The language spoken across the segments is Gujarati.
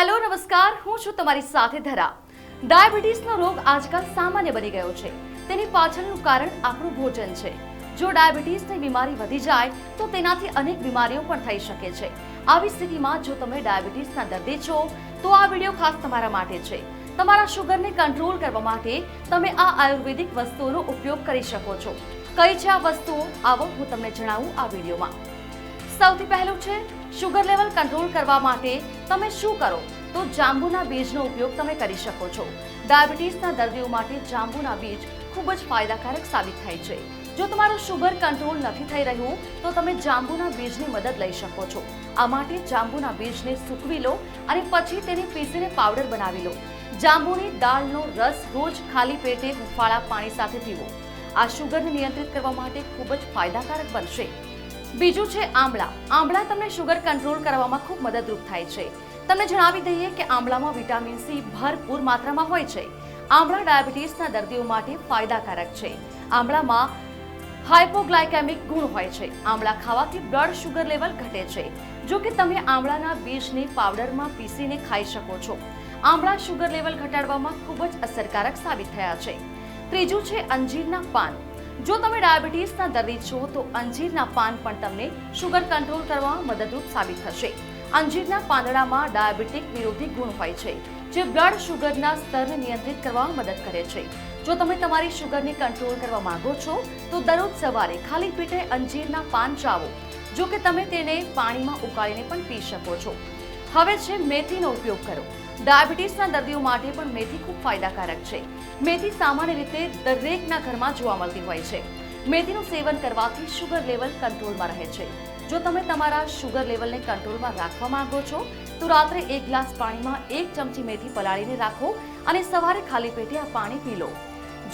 હેલો, નમસ્કાર. હું છું તમારી સાથે ધરા. ડાયાબિટીસનો રોગ આજકાલ સામાન્ય બની ગયો છે. તેની પાછળનું કારણ આપણું ભોજન છે. જો ડાયાબિટીસની બીમારી વધી જાય, તો તેનાથી અનેક બીમારીઓ પણ થઈ શકે છે. આવી સ્થિતિમાં જો તમે ડાયાબિટીસના દર્દી છો, તો આ વીડિયો ખાસ તમારા માટે છે. તમારા શુગરને કંટ્રોલ કરવા માટે તમે આ આયુર્વેદિક વસ્તુઓનો ઉપયોગ કરી શકો છો. કઈ છે આ વસ્તુઓ? આવો હું તમને જણાવું આ વિડીયોમાં. સૌથી પહેલું છે શુગર લેવલ કંટ્રોલ કરવા માટે તમે શું કરો? તો જાંબુના બીજનો ઉપયોગ તમે કરી શકો છો. ડાયાબિટીસના દર્દીઓ માટે જાંબુના બીજ ખૂબ જ ફાયદાકારક સાબિત થાય છે. જો તમારું શુગર કંટ્રોલ નથી થઈ રહ્યું, તો તમે જાંબુના બીજની મદદ લઈ શકો છો. આ માટે જાંબુના બીજને સૂકવી લો અને પછી તેને પીસીને પાવડર બનાવી લો. જાંબુની દાળનો રસ રોજ ખાલી પેટે હુંફાળા પાણી સાથે પીવો. આ શુગરને નિયંત્રિત કરવા માટે ખૂબ જ ફાયદાકારક બનશે. બીજું છે આમળા આમળા તમને શુગર કંટ્રોલ કરવામાં ખૂબ મદદરૂપ થાય છે. તમને જણાવી દઈએ કે આમળામાં વિટામિન સી ભરપૂર માત્રામાં હોય છે. આમળા ડાયાબિટીસના દર્દીઓ માટે ફાયદાકારક છે. આમળામાં હાઇપોગ્લાયકેમિક ગુણ હોય છે. આમળા ખાવાથી બ્લડ શુગર લેવલ ઘટે છે. જો કે તમે આમળાના બીજને પાવડરમાં પીસીને ખાઈ શકો છો. આમળા શુગર લેવલ ઘટાડવામાં ખૂબ જ અસરકારક સાબિત થયા છે. ત્રીજું છે અંજીરના પાન. જો તમે ડાયાબિટીસના દર્દી છો, તો અંજીરના પાન પણ તમને શુગર કંટ્રોલ કરવામાં મદદરૂપ સાબિત થશે. અંજીરના પાંદડામાં ડાયાબિટીક વિરોધી ગુણ હોય છે, જે બ્લડ શુગરના સ્તરને નિયંત્રિત કરવામાં મદદ કરે છે. જો તમે તમારી શુગરને કંટ્રોલ કરવા માંગો છો, તો દરરોજ સવારે ખાલી પેટે અંજીરના પાન ચાવો, જો કે તમે તેને પાણીમાં ઉકાળીને પણ પી શકો છો. હવે છે મેથીનો ઉપયોગ કરો. ડાયાબિટીસના દર્દીઓ માટે પણ મેથી ખૂબ ફાયદાકારક છે. મેથી સામાન્ય રીતે દરેકના ઘરમાં જોવા મળતી હોય છે. મેથીનું સેવન કરવાથી શુગર લેવલ કંટ્રોલમાં રહે છે. જો તમે તમારા શુગર લેવલને કંટ્રોલમાં રાખવા માંગો છો, તો રાત્રે એક ગ્લાસ પાણીમાં એક ચમચી મેથી પલાળીને રાખો અને સવારે ખાલી પેટે આ પાણી પી લો.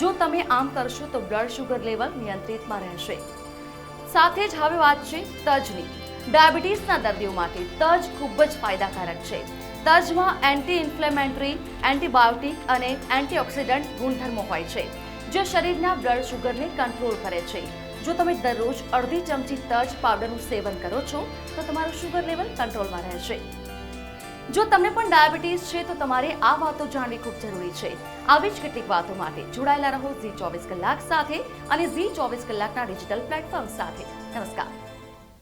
જો તમે આમ કરશો તો બ્લડ શુગર લેવલ નિયંત્રિતમાં રહેશે. સાથે જ હવે વાત છે તજની. ડાયાબિટીસના દર્દીઓ માટે તજ ખૂબ જ ફાયદાકારક છે. તજમાં એન્ટી ઇન્ફ્લેમેટરી એન્ટીબાયોટિક અને એન્ટીઓક્સિડન્ટ ગુણધર્મો હોય છે, જે શરીરના બ્લડ શુગરને કંટ્રોલ કરે છે. જો તમે દરરોજ અડધી ચમચી તજ પાવડરનું સેવન કરો છો, તો તમારું શુગર લેવલ કંટ્રોલમાં રહેશે. જો તમને પણ ડાયાબિટીસ છે, તો તમારે આ વાતો જાણવી ખૂબ જરૂરી છે. આવી જ કેટલીક વાતો માટે જોડાયેલા રહો ઝી ચોવીસ કલાક સાથે અને ઝી ચોવીસ કલાકના ડિજિટલ પ્લેટફોર્મ સાથે. નમસ્કાર.